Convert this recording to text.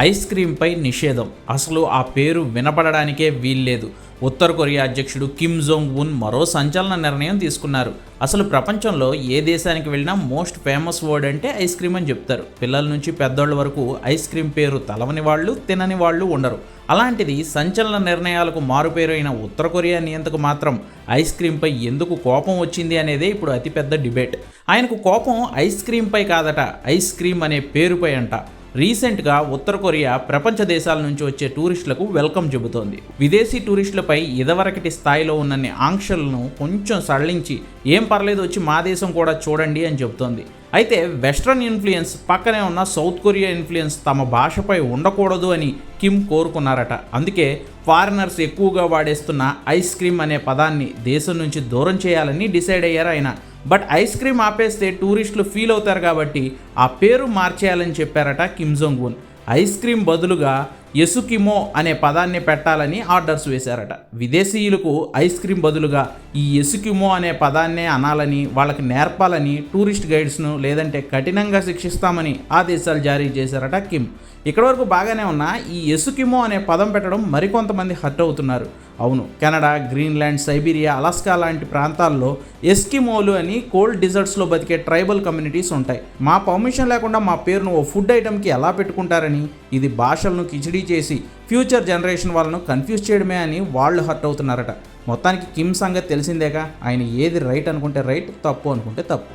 Ice క్రీంపై నిషేధం. అసలు ఆ పేరు వినపడడానికే వీల్లేదు. ఉత్తర కొరియా అధ్యక్షుడు కిమ్ జోంగ్ ఉన్ మరో సంచలన నిర్ణయం తీసుకున్నారు. అసలు ప్రపంచంలో ఏ దేశానికి వెళ్ళినా మోస్ట్ ఫేమస్ వర్డ్ అంటే ఐస్ క్రీమ్ అని చెప్తారు. పిల్లల నుంచి పెద్దోళ్ళ వరకు ఐస్ క్రీమ్ పేరు తలవని వాళ్ళు తినని వాళ్ళు ఉండరు. అలాంటిది సంచలన నిర్ణయాలకు మారుపేరు అయిన ఉత్తర కొరియా నియంతకు మాత్రం ఐస్ క్రీంపై ఎందుకు కోపం వచ్చింది అనేదే ఇప్పుడు అతిపెద్ద డిబేట్. ఆయనకు కోపం ఐస్ క్రీంపై కాదట ఐస్ క్రీమ్ అనే పేరుపై అంట. రీసెంట్గా ఉత్తర కొరియా ప్రపంచ దేశాల నుంచి వచ్చే టూరిస్టులకు వెల్కమ్ చెబుతోంది. విదేశీ టూరిస్టులపై ఇదివరకటి స్థాయిలో ఉన్నన్ని ఆంక్షలను కొంచెం సడలించి ఏం పర్లేదు వచ్చి మా దేశం కూడా చూడండి అని చెబుతోంది. అయితే వెస్ట్రన్ ఇన్ఫ్లుయెన్స్ పక్కనే ఉన్న సౌత్ కొరియా ఇన్ఫ్లుయెన్స్ తమ భాషపై ఉండకూడదు అని కిమ్ కోరుకున్నారట. అందుకే ఫారినర్స్ ఎక్కువగా వాడేస్తున్న ఐస్ క్రీమ్ అనే పదాన్ని దేశం నుంచి దూరం చేయాలని డిసైడ్ అయ్యారు ఆయన. బట్ ఐస్ క్రీమ్ ఆపేస్తే టూరిస్టులు ఫీల్ అవుతారు కాబట్టి ఆ పేరు మార్చేయాలని చెప్పారట Kim Jong Un ice cream బదులుగా ఎసుకిమో అనే పదాన్ని పెట్టాలని ఆర్డర్స్ వేశారట. విదేశీయులకు ఐస్ క్రీమ్ బదులుగా ఈ ఎసుకిమో అనే పదాన్నే అనాలని వాళ్ళకి నేర్పాలని టూరిస్ట్ గైడ్స్ను లేదంటే కఠినంగా శిక్షిస్తామని ఆదేశాలు జారీ చేశారట కిమ్. ఇక్కడ వరకు బాగానే ఉన్నా ఈ ఎసుకిమో అనే పదం పెట్టడం మరికొంతమంది హర్ట్ అవుతున్నారు. అవును. కెనడా గ్రీన్లాండ్ సైబీరియా అలాస్కా లాంటి ప్రాంతాల్లో ఎస్కిమోలు అని కోల్డ్ డిజర్ట్స్లో బతికే ట్రైబల్ కమ్యూనిటీస్ ఉంటాయి. మా పర్మిషన్ లేకుండా మా పేరును ఓ ఫుడ్ ఐటెంకి ఎలా పెట్టుకుంటారని ఇది భాషలను కిచిడీ చేసి ఫ్యూచర్ జనరేషన్ వాళ్ళను కన్ఫ్యూజ్ చేయడమే అని వాళ్ళు హర్ట్ అవుతున్నారట. మొత్తానికి కిమ్ సంగతి తెలిసిందేగా ఆయన ఏది రైట్ అనుకుంటే రైట్ తప్పు అనుకుంటే తప్పు.